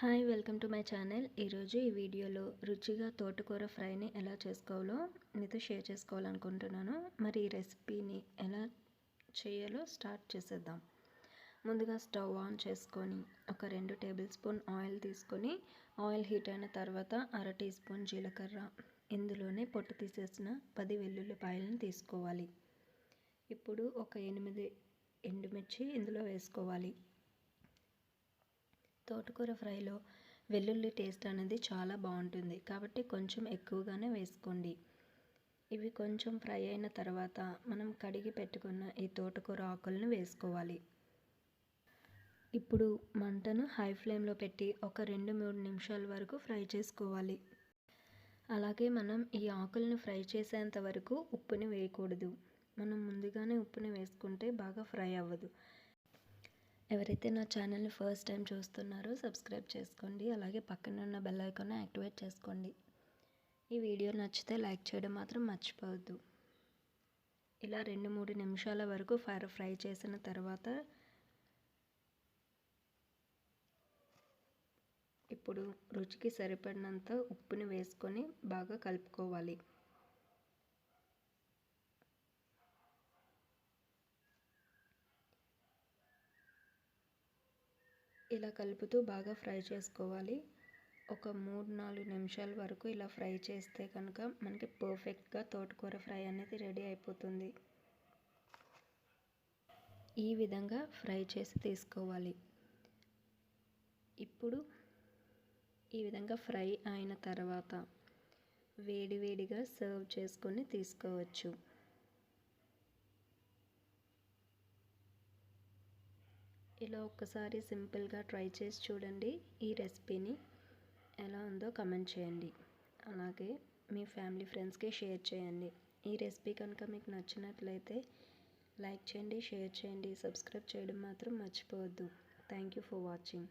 Hi welcome to my channel. ఈరోజు ఈ వీడియోలో రుచిగా తోటకూర ఫ్రైని ఎలా చేసుకోవాలో మీతో షేర్ చేసుకోవాలనుకుంటున్నాను. మరి ఈ రెసిపీని ఎలా చేయాలో స్టార్ట్ చేసేద్దాం. ముందుగా స్టవ్ ఆన్ చేసుకొని ఒక రెండు టేబుల్ స్పూన్ ఆయిల్ తీసుకొని ఆయిల్ హీట్ అయిన తర్వాత అర టీ స్పూన్ జీలకర్ర. ఇందులోనే పొట్టు తీసేసిన పది వెల్లుల్లిపాయలను తీసుకోవాలి. ఇప్పుడు ఒక ఎనిమిది ఎండుమిర్చి ఇందులో వేసుకోవాలి. తోటకూర ఫ్రైలో వెల్లుల్లి టేస్ట్ అనేది చాలా బాగుంటుంది. కాబట్టి కొంచెం ఎక్కువగానే వేసుకోండి. ఇవి కొంచెం ఫ్రై అయిన తర్వాత మనం కడిగి పెట్టుకున్న ఈ తోటకూర ఆకులను వేసుకోవాలి. ఇప్పుడు మంటను హై ఫ్లేమ్లో పెట్టి ఒక రెండు మూడు నిమిషాల వరకు ఫ్రై చేసుకోవాలి. అలాగే మనం ఈ ఆకులను ఫ్రై చేసేంత వరకు ఉప్పుని వేయకూడదు. మనం ముందుగానే ఉప్పుని వేసుకుంటే బాగా ఫ్రై అవ్వదు. ఎవరైతే నా ఛానల్ని ఫస్ట్ టైం చూస్తున్నారో సబ్స్క్రైబ్ చేసుకోండి. అలాగే పక్కన ఉన్న బెల్ ఐకాన్ యాక్టివేట్ చేసుకోండి. ఈ వీడియో నచ్చితే లైక్ చేయడం మాత్రం మర్చిపోవద్దు. ఇలా రెండు మూడు నిమిషాల వరకు ఫైర్ ఫ్రై చేసిన తర్వాత ఇప్పుడు రుచికి సరిపడినంత ఉప్పుని వేసుకొని బాగా కలుపుకోవాలి. ఇలా కలుపుతూ బాగా ఫ్రై చేసుకోవాలి. ఒక మూడు నాలుగు నిమిషాల వరకు ఇలా ఫ్రై చేస్తే కనుక మనకి పర్ఫెక్ట్గా తోటకూర ఫ్రై అనేది రెడీ అయిపోతుంది. ఈ విధంగా ఫ్రై చేసి తీసుకోవాలి. ఇప్పుడు ఈ విధంగా ఫ్రై అయిన తర్వాత వేడివేడిగా సర్వ్ చేసుకొని తీసుకోవచ్చు. ఇలా ఒక్కసారి సింపుల్గా ట్రై చేసి చూడండి. ఈ రెసిపీని ఎలా ఉందో కమెంట్ చేయండి. అలాగే మీ ఫ్యామిలీ ఫ్రెండ్స్కి షేర్ చేయండి. ఈ రెసిపీ కనుక మీకు నచ్చినట్లయితే లైక్ చేయండి షేర్ చేయండి సబ్స్క్రైబ్ చేయడం మాత్రం మర్చిపోవద్దు. Thank you for watching.